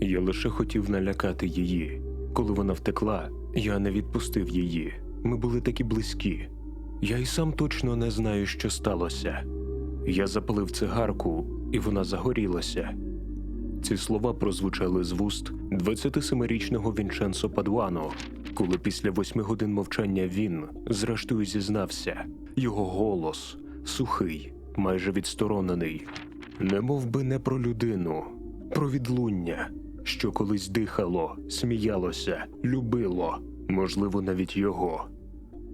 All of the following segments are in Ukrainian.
Я лише хотів налякати її. Коли вона втекла, я не відпустив її. Ми були такі близькі. Я й сам точно не знаю, що сталося. Я запалив цигарку, і вона загорілася. Ці слова прозвучали з вуст 27-річного Вінченцо Падуано, коли після восьми годин мовчання він, зрештою, зізнався. Його голос сухий, майже відсторонений, не мов би не про людину, про відлуння, що колись дихало, сміялося, любило, можливо, навіть його.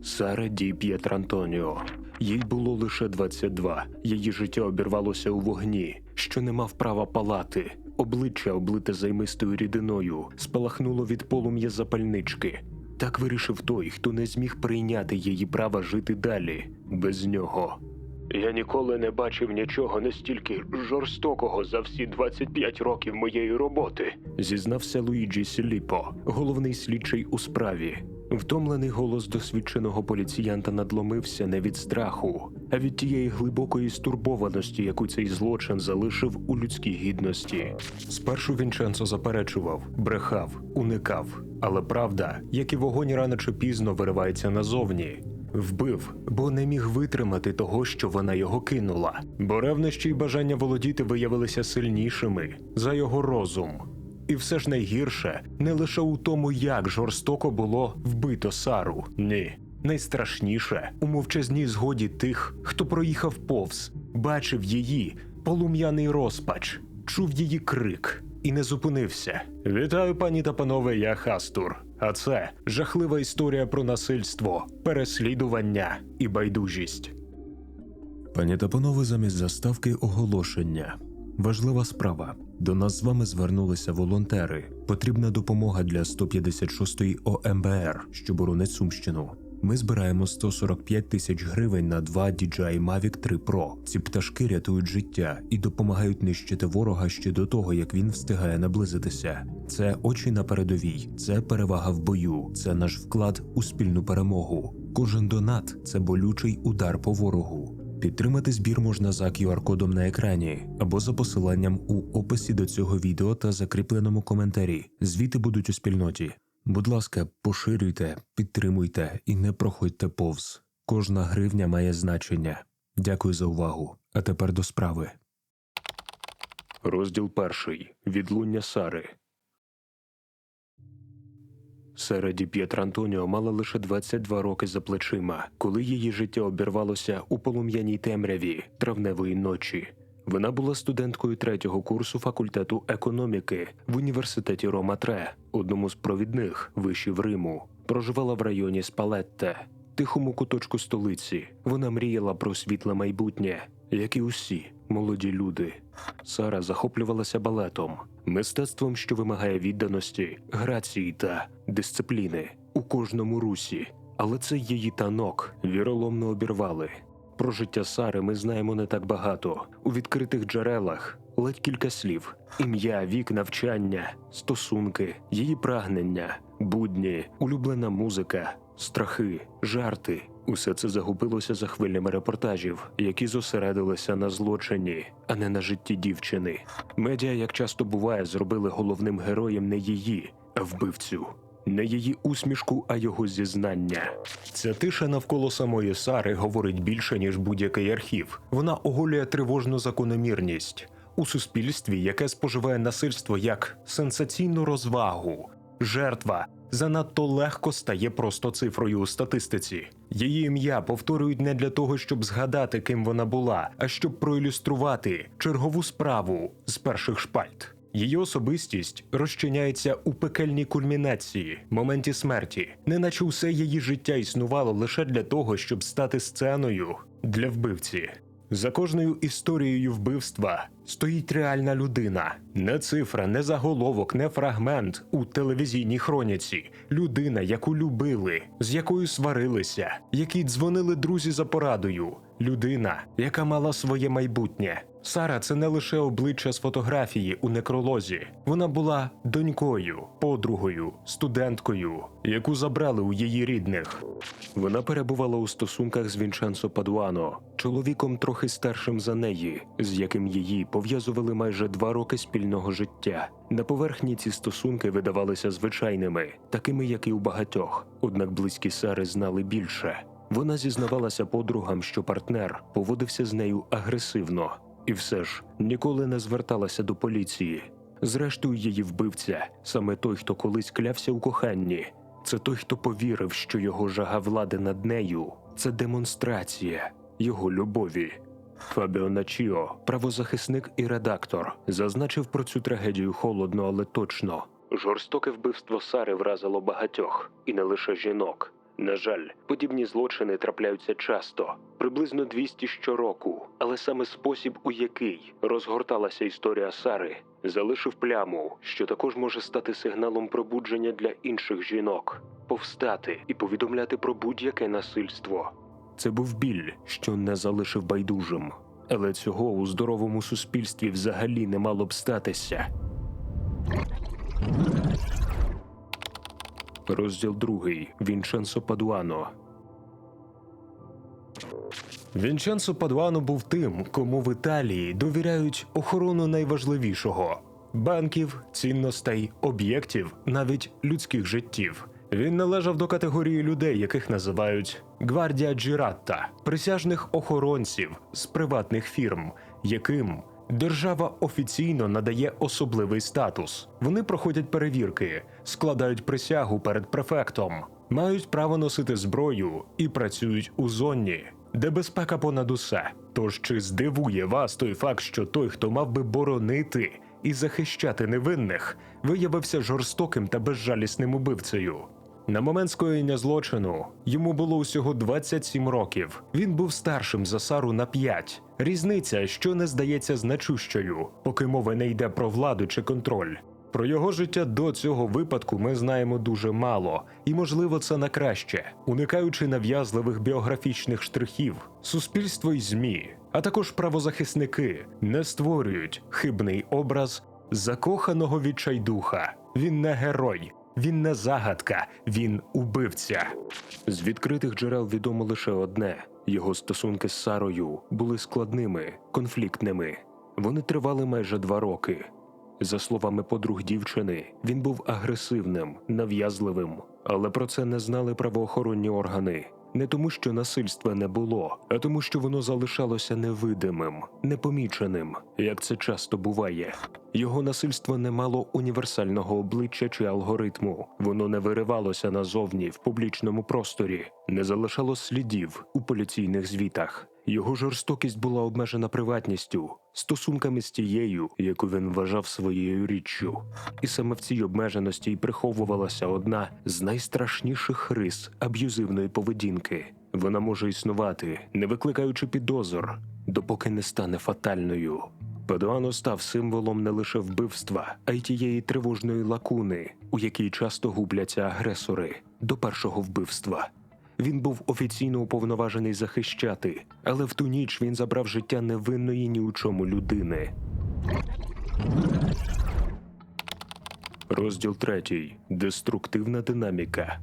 Сара Ді П'єтрантоніо. Їй було лише 22. Її життя обірвалося у вогні, що не мав права палати. Обличчя, облите займистою рідиною, спалахнуло від полум'я запальнички. Так вирішив той, хто не зміг прийняти її права жити далі без нього. Я ніколи не бачив нічого настільки жорстокого за всі 25 років моєї роботи, зізнався Луїджі Сіліпо, головний слідчий у справі. Втомлений голос досвідченого поліціянта надломився не від страху, а від тієї глибокої стурбованості, яку цей злочин залишив у людській гідності. Спершу Вінченцо заперечував, брехав, уникав, але правда, як і вогонь рано чи пізно виривається назовні. Вбив, бо не міг витримати того, що вона його кинула. Бо ревнощі й бажання володіти виявилися сильнішими за його розум. І все ж найгірше не лише у тому, як жорстоко було вбито Сару. Ні. Найстрашніше у мовчазній згоді тих, хто проїхав повз, бачив її полум'яний розпач, чув її крик і не зупинився. Вітаю, пані та панове, я Хастур. А це жахлива історія про насильство, переслідування і байдужість. Пані та панове, замість заставки оголошення. Важлива справа. До нас з вами звернулися волонтери. Потрібна допомога для 156-ї ОМБР, що боронить Сумщину. Ми збираємо 145 тисяч гривень на два DJI Mavic 3 Pro. Ці пташки рятують життя і допомагають нищити ворога ще до того, як він встигає наблизитися. Це очі на передовій, це перевага в бою, це наш вклад у спільну перемогу. Кожен донат це болючий удар по ворогу. Підтримати збір можна за QR-кодом на екрані або за посиланням у описі до цього відео та закріпленому коментарі. Звіти будуть у спільноті. Будь ласка, поширюйте, підтримуйте і не проходьте повз. Кожна гривня має значення. Дякую за увагу. А тепер до справи. Розділ перший. Відлуння Сари. Сара Ді П'єтрантоніо мала лише 22 роки за плечима, коли її життя обірвалося у полум'яній темряві травневої ночі. Вона була студенткою третього курсу факультету економіки в університеті Рома Тре, одному з провідних вишів Риму. Проживала в районі Спалетте, тихому куточку столиці. Вона мріяла про світле майбутнє, як і усі молоді люди. Сара захоплювалася балетом, мистецтвом, що вимагає відданості, грації та дисципліни у кожному русі. Але це її танок віроломно обірвали. Про життя Сари ми знаємо не так багато. У відкритих джерелах ледь кілька слів: ім'я, вік, навчання, стосунки, її прагнення, будні, улюблена музика, страхи, жарти. Усе це загубилося за хвилями репортажів, які зосередилися на злочині, а не на житті дівчини. Медіа, як часто буває, зробили головним героєм не її, а вбивцю. Не її усмішку, а його зізнання. Ця тиша навколо самої Сари говорить більше, ніж будь-який архів. Вона оголює тривожну закономірність у суспільстві, яке споживає насильство як сенсаційну розвагу. Жертва занадто легко стає просто цифрою у статистиці. Її ім'я повторюють не для того, щоб згадати, ким вона була, а щоб проілюструвати чергову справу з перших шпальт. Її особистість розчиняється у пекельній кульмінації, моменті смерті, неначе усе її життя існувало лише для того, щоб стати сценою для вбивці. За кожною історією вбивства стоїть реальна людина, не цифра, не заголовок, не фрагмент у телевізійній хроніці. Людина, яку любили, з якою сварилися, якій дзвонили друзі за порадою. Людина, яка мала своє майбутнє. Сара це не лише обличчя з фотографії у некролозі. Вона була донькою, подругою, студенткою, яку забрали у її рідних. Вона перебувала у стосунках з Вінченцо Падуано, чоловіком трохи старшим за неї, з яким її пов'язували майже два роки спільного життя. На поверхні ці стосунки видавалися звичайними, такими як і у багатьох. Однак близькі Сари знали більше. Вона зізнавалася подругам, що партнер поводився з нею агресивно, і все ж ніколи не зверталася до поліції. Зрештою, її вбивця саме той, хто колись клявся у коханні. Це той, хто повірив, що його жага влади над нею це демонстрація його любові. Фабіо Начіо, правозахисник і редактор, зазначив про цю трагедію холодно, але точно. Жорстоке вбивство Сари вразило багатьох, і не лише жінок. На жаль, подібні злочини трапляються часто, приблизно 200 щороку, але саме спосіб, у який розгорталася історія Сари, залишив пляму, що також може стати сигналом пробудження для інших жінок, повстати і повідомляти про будь-яке насильство. Це був біль, що не залишив байдужим, але цього у здоровому суспільстві взагалі не мало б статися. Розділ другий. Вінченцо Падуано. Вінченцо Падуано був тим, кому в Італії довіряють охорону найважливішого банків, цінностей, об'єктів, навіть людських життів. Він належав до категорії людей, яких називають гвардія Джіратта, присяжних охоронців з приватних фірм, яким Держава офіційно надає особливий статус. Вони проходять перевірки, складають присягу перед префектом, мають право носити зброю і працюють у зоні, де безпека понад усе. Тож чи здивує вас той факт, що той, хто мав би боронити і захищати невинних, виявився жорстоким та безжалісним убивцею? На момент скоєння злочину йому було усього 27 років. Він був старшим за Сару на 5. Різниця, що не здається значущою, поки мова не йде про владу чи контроль. Про його життя до цього випадку ми знаємо дуже мало, і можливо це на краще, уникаючи нав'язливих біографічних штрихів, суспільство й змі, а також правозахисники не створюють хибний образ закоханого відчайдуха. Він не герой, він не загадка, він убивця. З відкритих джерел відомо лише одне: його стосунки з Сарою були складними, конфліктними. Вони тривали майже два роки. За словами подруг дівчини, він був агресивним, нав'язливим, але про це не знали правоохоронні органи. Не тому, що насильства не було, а тому, що воно залишалося невидимим, непоміченим, як це часто буває. Його насильство не мало універсального обличчя чи алгоритму. Воно не виривалося назовні в публічному просторі, не залишало слідів у поліційних звітах. Його жорстокість була обмежена приватністю, стосунками з тією, яку він вважав своєю річчю. І саме в цій обмеженості й приховувалася одна з найстрашніших рис аб'юзивної поведінки. Вона може існувати, не викликаючи підозр, допоки не стане фатальною. Падуано став символом не лише вбивства, а й тієї тривожної лакуни, у якій часто губляться агресори до першого вбивства. Він був офіційно уповноважений захищати, але в ту ніч він забрав життя невинної ні у чому людини. Розділ третій. Деструктивна динаміка.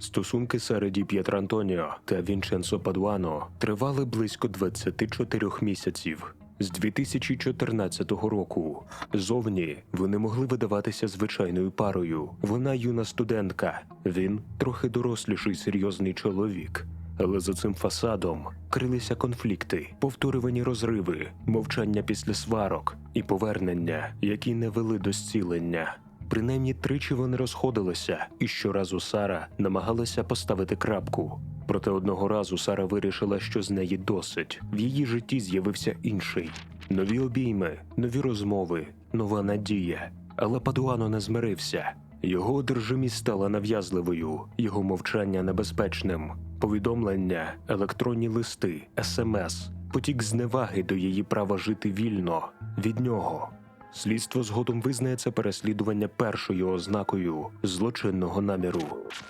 Стосунки Сареді П'єтрантоніо та Вінченцо Падуано тривали близько 24 місяців. З 2014 року зовні вони могли видаватися звичайною парою. Вона юна студентка, він трохи доросліший серйозний чоловік. Але за цим фасадом крилися конфлікти, повторювані розриви, мовчання після сварок і повернення, які не вели до зцілення. Принаймні тричі вони розходилися, і щоразу Сара намагалася поставити крапку. Проте одного разу Сара вирішила, що з неї досить. В її житті з'явився інший. Нові обійми, нові розмови, нова надія. Але Падуано не змирився. Його одержимість стала нав'язливою, його мовчання небезпечним. Повідомлення, електронні листи, смс, потік зневаги до її права жити вільно від нього. Слідство згодом визнає це переслідування першою ознакою злочинного наміру.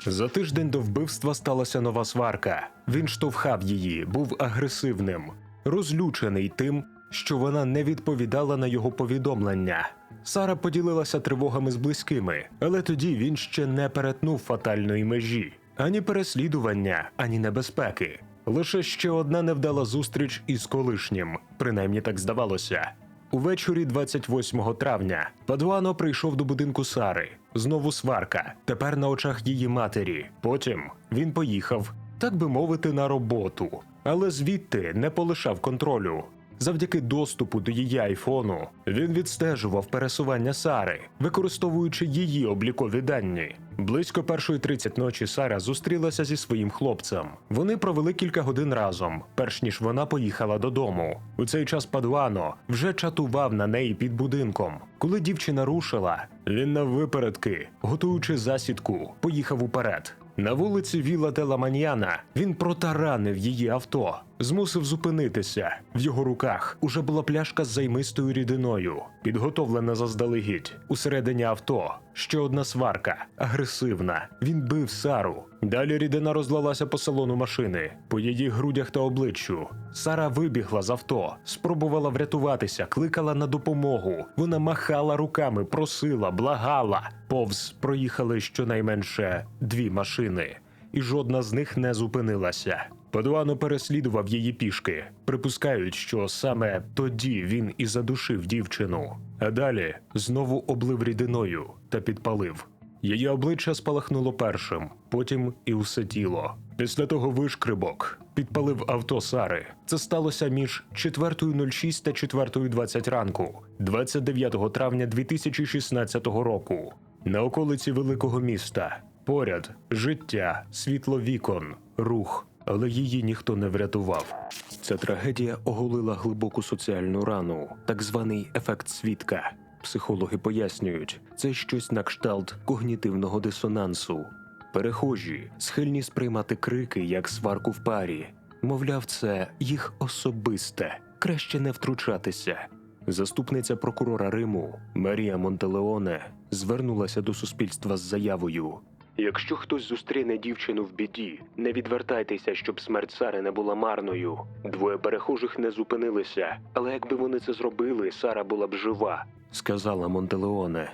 За тиждень до вбивства сталася нова сварка. Він штовхав її, був агресивним. розлючений тим, що вона не відповідала на його повідомлення. Сара поділилася тривогами з близькими, але тоді він ще не перетнув фатальної межі ані переслідування, ані небезпеки. Лише ще одна невдала зустріч із колишнім, принаймні так здавалося. Увечері 28 травня Падуано прийшов до будинку Сари. Знову сварка, тепер на очах її матері. Потім він поїхав, так би мовити, на роботу, але звідти не полишав контролю. Завдяки доступу до її айфону він відстежував пересування Сари, використовуючи її облікові дані. Близько першої 30 ночі Сара зустрілася зі своїм хлопцем. Вони провели кілька годин разом, перш ніж вона поїхала додому. У цей час Падуано вже чатував на неї під будинком. Коли дівчина рушила, він наввипередки, готуючи засідку, поїхав уперед. На вулиці Віла де ла Маньяна він протаранив її авто, змусив зупинитися. В його руках уже була пляшка з займистою рідиною, підготовлена заздалегідь. Усередині авто ще одна сварка, агресивна. Він бив Сару. Далі рідина розлилася по салону машини, по її грудях та обличчю. Сара вибігла з авто, спробувала врятуватися, кликала на допомогу. Вона махала руками, просила, благала. Повз проїхали щонайменше дві машини, і жодна з них не зупинилася. Падуано переслідував її пішки. Припускають, що саме тоді він і задушив дівчину, а далі знову облив рідиною та підпалив. Її обличчя спалахнуло першим, потім і усе тіло. Після того вишкрибок підпалив авто Сари. Це сталося між 4.06 та 4.20 ранку, 29 травня 2016 року, на околиці великого міста. Поряд життя, світло вікон, рух, але її ніхто не врятував. Ця трагедія оголила глибоку соціальну рану, так званий ефект свідка. Психологи пояснюють, це щось на кшталт когнітивного дисонансу. Перехожі схильні сприймати крики як сварку в парі. Мовляв, це їх особисте, краще не втручатися. Заступниця прокурора Риму Марія Монтелеоне звернулася до суспільства з заявою. Якщо хтось зустріне дівчину в біді, не відвертайтеся, щоб смерть Сари не була марною. Двоє перехожих не зупинилися, але якби вони це зробили, Сара була б жива, сказала Монтелеоне.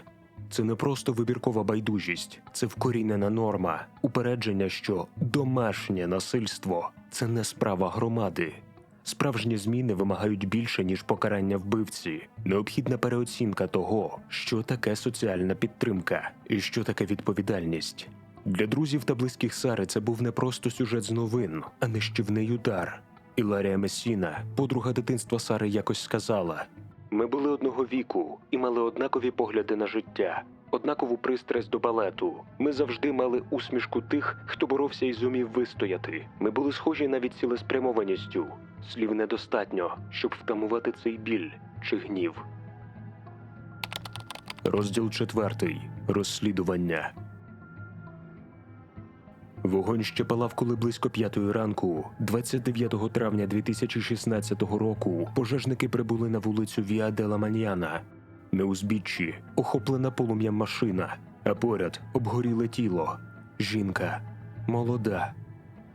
Це не просто вибіркова байдужість, це вкорінена норма, упередження, що домашнє насильство це не справа громади. Справжні зміни вимагають більше, ніж покарання вбивці. Необхідна переоцінка того, що таке соціальна підтримка і що таке відповідальність. Для друзів та близьких Сари це був не просто сюжет з новин, а нищівний удар. Іларія Месіна, подруга дитинства Сари, якось сказала: Ми були одного віку і мали однакові погляди на життя, однакову пристрасть до балету. Ми завжди мали усмішку тих, хто боровся і зумів вистояти. Ми були схожі навіть цілеспрямованістю. Слів недостатньо, щоб втамувати цей біль чи гнів. Розділ четвертий. Розслідування. Вогонь ще палав, коли близько п'ятої ранку, 29 травня 2016 року, пожежники прибули на вулицю Віа де Маньяна. На узбіччі охоплена полум'ям машина, а поряд обгоріле тіло. Жінка молода.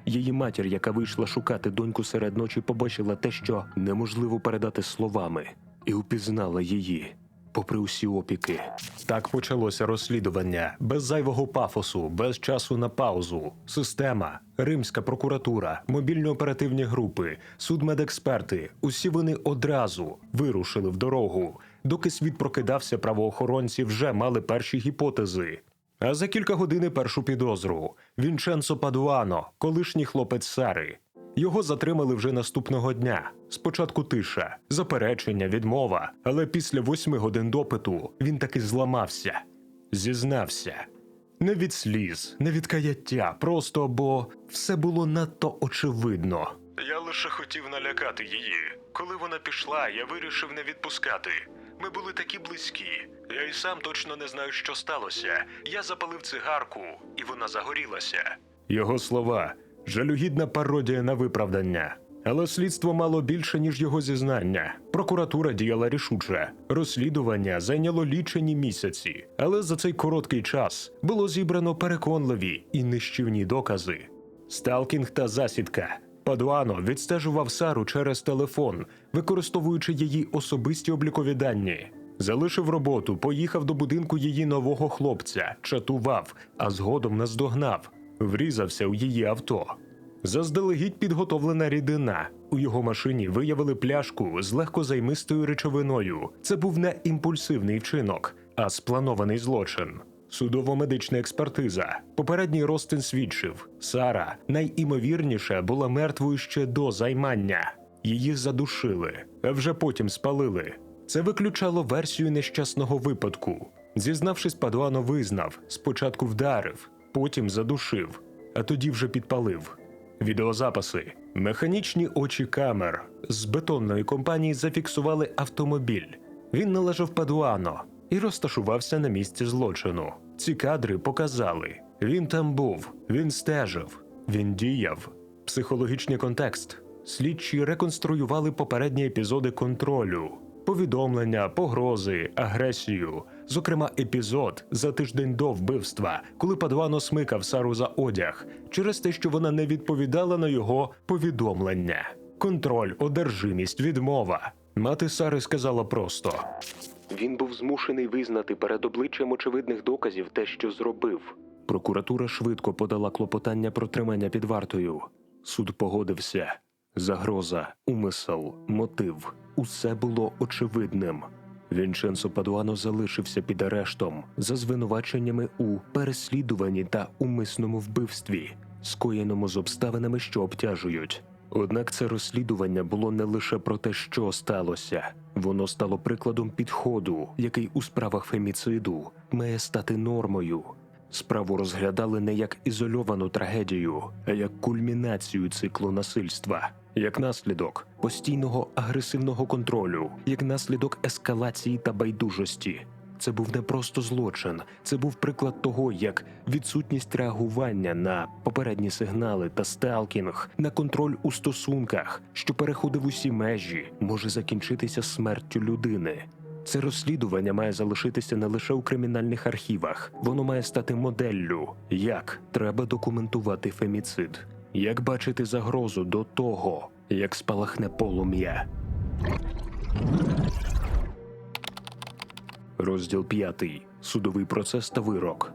Її матір, яка вийшла шукати доньку серед ночі, побачила те, що неможливо передати словами, і упізнала її. Попри усі опіки, так почалося розслідування без зайвого пафосу, без часу на паузу. Система, римська прокуратура, мобільно-оперативні групи, судмедексперти усі вони одразу вирушили в дорогу. Доки світ прокидався, правоохоронці вже мали перші гіпотези. А за кілька годин першу підозру Вінченцо Падуано, колишній хлопець Сари. Його затримали вже наступного дня. Спочатку тиша, заперечення, відмова, але після восьми годин допиту він таки зламався, зізнався. Не від сліз, не від каяття, просто бо все було надто очевидно. Я лише хотів налякати її. Коли вона пішла, я вирішив не відпускати. Ми були такі близькі. Я й сам точно не знаю, що сталося. Я запалив цигарку, і вона загорілася. Його слова жалюгідна пародія на виправдання. Але слідство мало більше, ніж його зізнання. Прокуратура діяла рішуче. Розслідування зайняло лічені місяці, але за цей короткий час було зібрано переконливі і нищівні докази. Сталкінг та засідка. Падуано відстежував Сару через телефон, використовуючи її особисті облікові дані. Залишив роботу, поїхав до будинку її нового хлопця, чатував, а згодом наздогнав, врізався у її авто. Заздалегідь підготовлена рідина. У його машині виявили пляшку з легкозаймистою речовиною. Це був не імпульсивний вчинок, а спланований злочин. Судово-медична експертиза. Попередній розтин свідчив: Сара найімовірніше була мертвою ще до займання. Її задушили, а вже потім спалили. Це виключало версію нещасного випадку. Зізнавшись, Падуано визнав: спочатку вдарив, потім задушив, а тоді вже підпалив. Відеозаписи. Механічні очі камер з бетонної компанії зафіксували автомобіль. Він належав Падуано і розташувався на місці злочину. Ці кадри показали: він там був, він стежив, він діяв. Психологічний контекст. Слідчі реконструювали попередні епізоди контролю, повідомлення, погрози, агресію. Зокрема, епізод за тиждень до вбивства, коли Падуано смикав Сару за одяг через те, що вона не відповідала на його повідомлення. Контроль, одержимість, відмова. Мати Сари сказала просто: він був змушений визнати перед обличчям очевидних доказів те, що зробив. Прокуратура швидко подала клопотання про тримання під вартою. Суд погодився. Загроза, умисел, мотив усе було очевидним. Вінченцо Падуано залишився під арештом за звинуваченнями у переслідуванні та умисному вбивстві, скоєному з обставинами, що обтяжують. Однак це розслідування було не лише про те, що сталося, воно стало прикладом підходу, який у справах феміциду має стати нормою. Справу розглядали не як ізольовану трагедію, а як кульмінацію циклу насильства, як наслідок постійного агресивного контролю, як наслідок ескалації та байдужості. Це був не просто злочин, це був приклад того, як відсутність реагування на попередні сигнали та сталкінг, на контроль у стосунках, що переходив усі межі, може закінчитися смертю людини. Це розслідування має залишитися не лише у кримінальних архівах, воно має стати моделлю, як треба документувати феміцид, як бачити загрозу до того, як спалахне полум'я. Розділ 5. Судовий процес та вирок.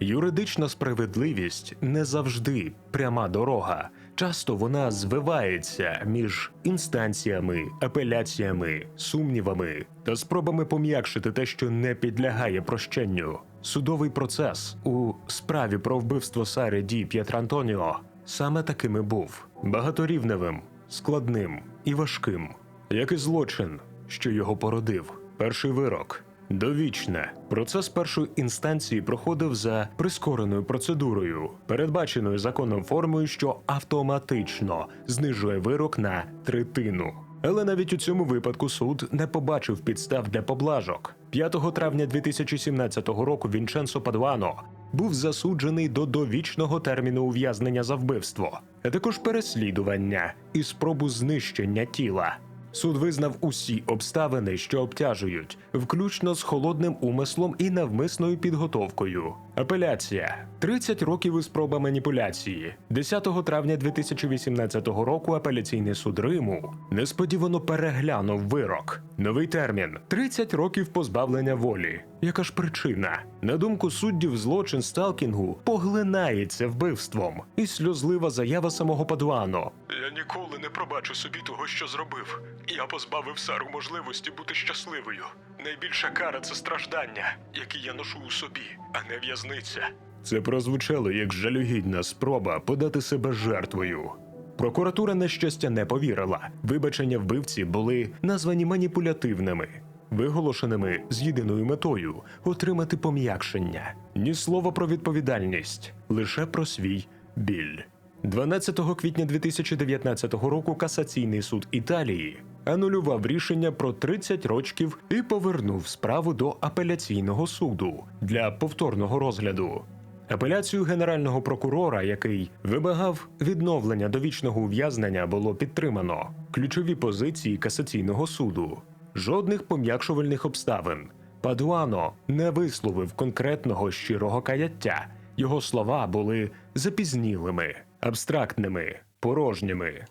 Юридична справедливість не завжди пряма дорога. Часто вона звивається між інстанціями, апеляціями, сумнівами та спробами пом'якшити те, що не підлягає прощенню. Судовий процес у справі про вбивство Сари Ді П'єтрантоніо саме таким і був багаторівневим, складним і важким, як і злочин, що його породив. Перший вирок Довічне процес першої інстанції проходив за прискореною процедурою, передбаченою законом формою, що автоматично знижує вирок на третину. Але навіть у цьому випадку суд не побачив підстав для поблажок. 5 травня 2017 року Вінченцо Падуано був засуджений до довічного терміну ув'язнення за вбивство, а також переслідування і спробу знищення тіла. Суд визнав усі обставини, що обтяжують, включно з холодним умислом і навмисною підготовкою. Апеляція 30 років і спроба маніпуляції. 10 травня 2018 року апеляційний суд Риму несподівано переглянув вирок. Новий термін 30 років позбавлення волі. Яка ж причина? На думку суддів, злочин сталкінгу поглинається вбивством, і сльозлива заява самого Падуано. Я ніколи не пробачу собі того, що зробив. Я позбавив Сару можливості бути щасливою. Найбільша кара це страждання, які я ношу у собі, а не в'язниця. Це прозвучало як жалюгідна спроба подати себе жертвою. Прокуратура на щастя не повірила. Вибачення вбивці були названі маніпулятивними, виголошеними з єдиною метою отримати пом'якшення. Ні слова про відповідальність, лише про свій біль. 12 квітня 2019 року касаційний суд Італії анулював рішення про 30 рочків і повернув справу до апеляційного суду для повторного розгляду. Апеляцію генерального прокурора, який вимагав відновлення довічного ув'язнення, було підтримано. Ключові позиції касаційного суду, жодних пом'якшувальних обставин. Падуано не висловив конкретного щирого каяття. Його слова були запізнілими, абстрактними, порожніми.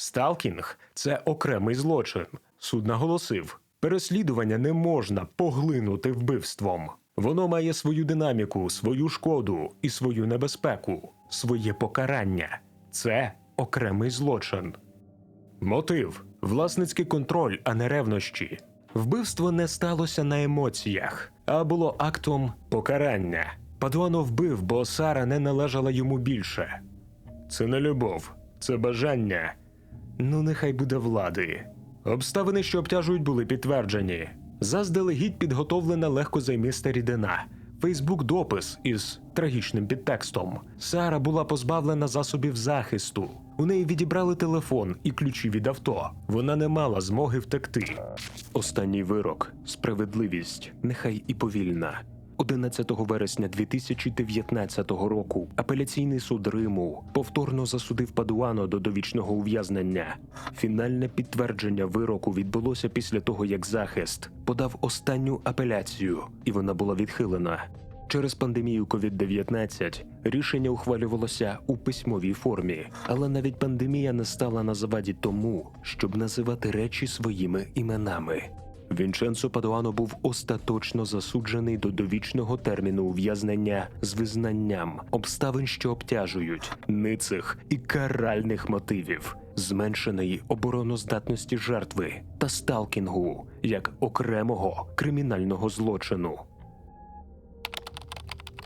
Сталкінг це окремий злочин. Суд наголосив: переслідування не можна поглинути вбивством. Воно має свою динаміку, свою шкоду і свою небезпеку, своє покарання. Це окремий злочин. Мотив власницький контроль, а не ревнощі. Вбивство не сталося на емоціях, а було актом покарання. Падуано вбив, бо Сара не належала йому більше. Це не любов, це бажання. Ну, нехай буде влади. Обставини, що обтяжують, були підтверджені. Заздалегідь підготовлена легкозаймиста рідина. Фейсбук допис із трагічним підтекстом. Сара була позбавлена засобів захисту. У неї відібрали телефон і ключі від авто. Вона не мала змоги втекти. Останній вирок справедливість, нехай і повільна. 11 вересня 2019 року апеляційний суд Риму повторно засудив Падуано до довічного ув'язнення. Фінальне підтвердження вироку відбулося після того, як захист подав останню апеляцію, і вона була відхилена. Через пандемію COVID-19 рішення ухвалювалося у письмовій формі, але навіть пандемія не стала на заваді тому, щоб називати речі своїми іменами. Вінченцо Падуано був остаточно засуджений до довічного терміну ув'язнення з визнанням обставин, що обтяжують ницих і каральних мотивів, зменшеної обороноздатності жертви та сталкінгу як окремого кримінального злочину.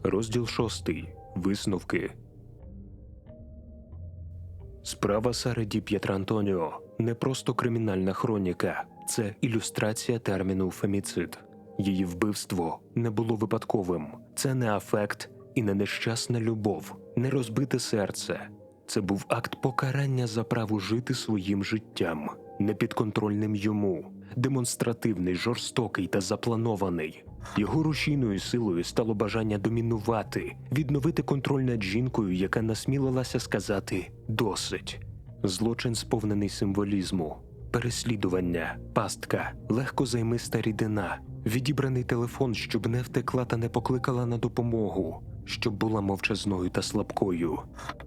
Розділ 6. Висновки. Справа Сари Ді П'єтрантоніо не просто кримінальна хроніка, це ілюстрація терміну феміцид. Її вбивство не було випадковим. Це не афект і не нещасна любов, не розбите серце. Це був акт покарання за право жити своїм життям, непідконтрольним йому, демонстративний, жорстокий та запланований. Його рушійною силою стало бажання домінувати, відновити контроль над жінкою, яка насмілилася сказати досить. Злочин сповнений символізму, переслідування, пастка, легкозаймиста рідина, відібраний телефон, щоб не втекла та не покликала на допомогу, щоб була мовчазною та слабкою.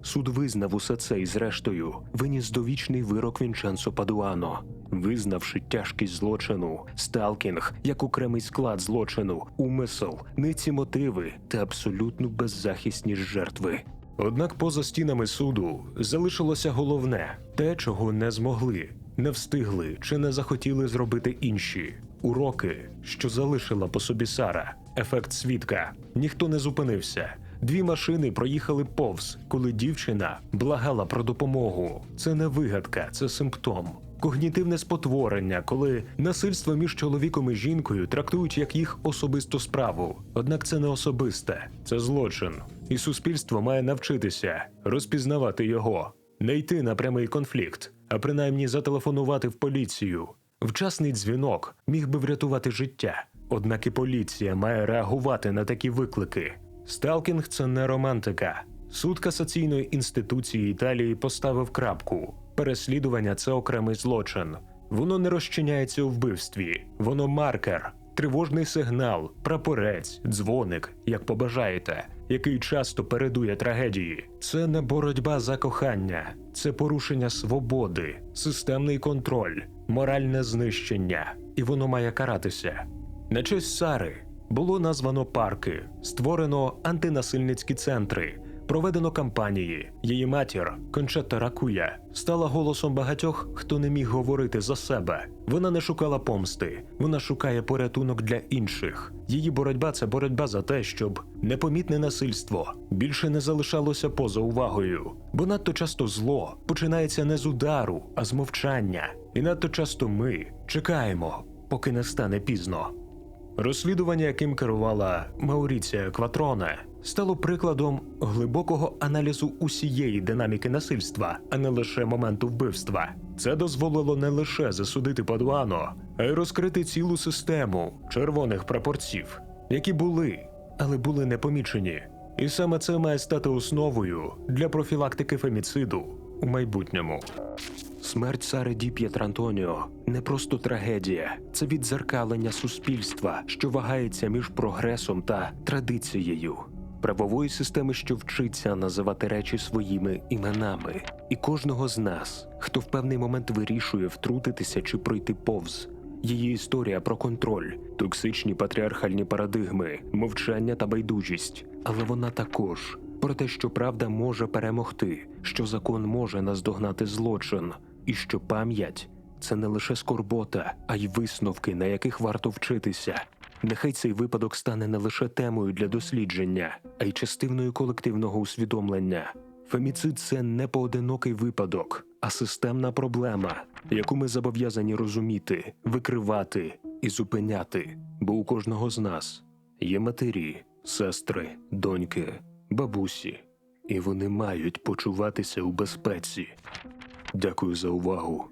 Суд визнав усе це і, зрештою, виніс довічний вирок Вінченцо Падуано, визнавши тяжкість злочину, сталкінг як окремий склад злочину, умисел, ниці мотиви та абсолютну беззахисність жертви. Однак поза стінами суду залишилося головне те, чого не змогли, не встигли чи не захотіли зробити інші уроки, що залишила по собі Сара. Ефект свідка. Ніхто не зупинився. Дві машини проїхали повз, коли дівчина благала про допомогу. Це не вигадка, це симптом. Когнітивне спотворення, коли насильство між чоловіком і жінкою трактують як їх особисту справу. Однак це не особисте, це злочин. І суспільство має навчитися розпізнавати його, не йти на прямий конфлікт, а принаймні зателефонувати в поліцію. Вчасний дзвінок міг би врятувати життя. Однак і поліція має реагувати на такі виклики. Сталкінг це не романтика. Суд касаційної інституції Італії поставив крапку. Переслідування це окремий злочин. Воно не розчиняється у вбивстві, воно маркер, тривожний сигнал, прапорець, дзвоник, як побажаєте, який часто передує трагедії. Це не боротьба за кохання, це порушення свободи, системний контроль, моральне знищення, і воно має каратися. На честь Сари було названо парки, створено антинасильницькі центри, проведено кампанії. Її матір, Кончета Ракуя, стала голосом багатьох, хто не міг говорити за себе. Вона не шукала помсти, вона шукає порятунок для інших. Її боротьба це боротьба за те, щоб непомітне насильство більше не залишалося поза увагою. Бо надто часто зло починається не з удару, а з мовчання. І надто часто ми чекаємо, поки не стане пізно. Розслідування, яким керувала Мауріція Кватроне, стало прикладом глибокого аналізу усієї динаміки насильства, а не лише моменту вбивства. Це дозволило не лише засудити Падуано, а й розкрити цілу систему червоних прапорців, які були, але були непомічені. І саме це має стати основою для профілактики феміциду у майбутньому. Смерть Сари Ді П'єтрантоніо не просто трагедія, це відзеркалення суспільства, що вагається між прогресом та традицією. Правової системи, що вчиться називати речі своїми іменами, і кожного з нас, хто в певний момент вирішує втрутитися чи пройти повз. Її історія про контроль, токсичні патріархальні парадигми, мовчання та байдужість, але вона також про те, що правда може перемогти, що закон може наздогнати злочин, і що пам'ять це не лише скорбота, а й висновки, на яких варто вчитися. Нехай цей випадок стане не лише темою для дослідження, а й частиною колективного усвідомлення. Феміцид це не поодинокий випадок, а системна проблема, яку ми зобов'язані розуміти, викривати і зупиняти. Бо у кожного з нас є матері, сестри, доньки, бабусі, і вони мають почуватися у безпеці. Дякую за увагу.